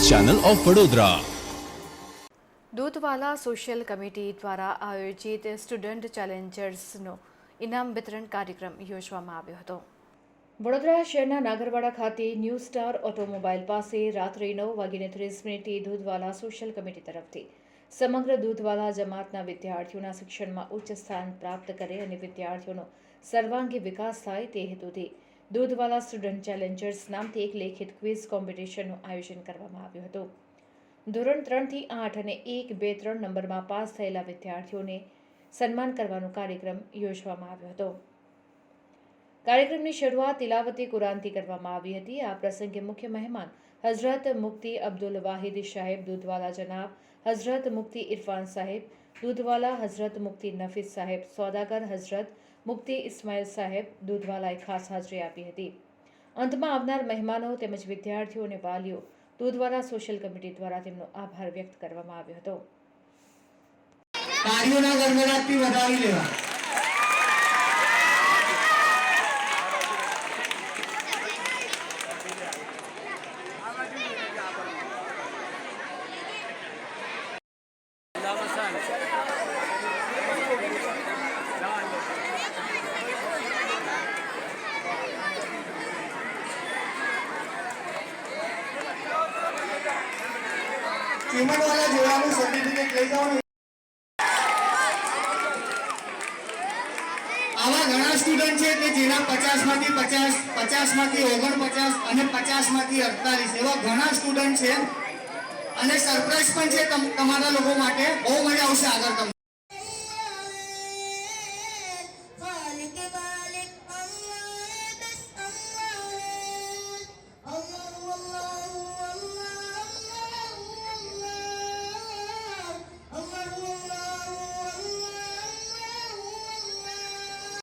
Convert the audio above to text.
Channel of Vadodara Dudhwala social committee દ્વારા આયોજિત student ચેલેન્જર્સનો ઇનામ વિતરણ કાર્યક્રમ યોજવામાં આવ્યો હતો વડોદરા શહેરના નાગરવાડા ખાતે ન્યૂ સ્ટાર ઓટોમોબાઈલ પાસે રાત્રે નવ વાગીને ત્રીસ મિનિટે દૂધવાલા સોશિયલ કમિટી તરફથી સમગ્ર દૂધવાલા જમાતના વિદ્યાર્થીઓના શિક્ષણમાં ઉચ્ચ સ્થાન પ્રાપ્ત કરે અને વિદ્યાર્થીઓનો સર્વાંગી વિકાસ થાય તે હેતુથી દૂધવાલા સ્ટુડન્ટ ચેલેન્જર્સ નામથી એક લેખિત ક્વિઝ કોમ્પિટિશનનું આયોજન કરવામાં આવ્યું હતું. ધોરણ ત્રણથી આઠ અને એક બે ત્રણ નંબરમાં પાસ થયેલા વિદ્યાર્થીઓને સન્માન કરવાનો કાર્યક્રમ યોજવામાં આવ્યો હતો. કાર્યક્રમની શરૂઆત તિલાવતી કુરાનથી કરવામાં આવી હતી. આ પ્રસંગે મુખ્ય મહેમાન હઝરત મુફ્તી અબ્દુલ વાહિદ સાહેબ દૂધવાલા જનાબ હઝરત મુફ્તી ઇરફાન સાહેબ, દૂધવાલા હઝરત મુફ્તી નફીસ સાહેબ, સોદાગર હઝરત મુફ્તી ઇસ્માઇલ સાહેબ દૂધવાલાએ ખાસ હાજરી આપી હતી. અંતમાં આવનાર મહેમાનો તેમજ વિદ્યાર્થીઓ અને વાલીઓ દૂધવાલા સોશિયલ કમિટી દ્વારા તેમનો આભાર વ્યક્ત કરવામાં આવ્યો હતો. તાળીઓના ગડગડાટથી વધાવી લેવા. ચીમનવાલા જોવાનું સર્ટિફિકેટ લઈ જવાનું. આવા ઘણા સ્ટુડન્ટ છે કે જેના પચાસમાંથી પચાસ પચાસમાંથી ઓગણપચાસ અને પચાસમાંથી અડતાલીસ એવા ઘણા સ્ટુડન્ટ છે. અને સરપ્રાઈઝ પણ છે તમ- તમારા લોકો માટે. બહુ મજા આવશે આગળ તમને.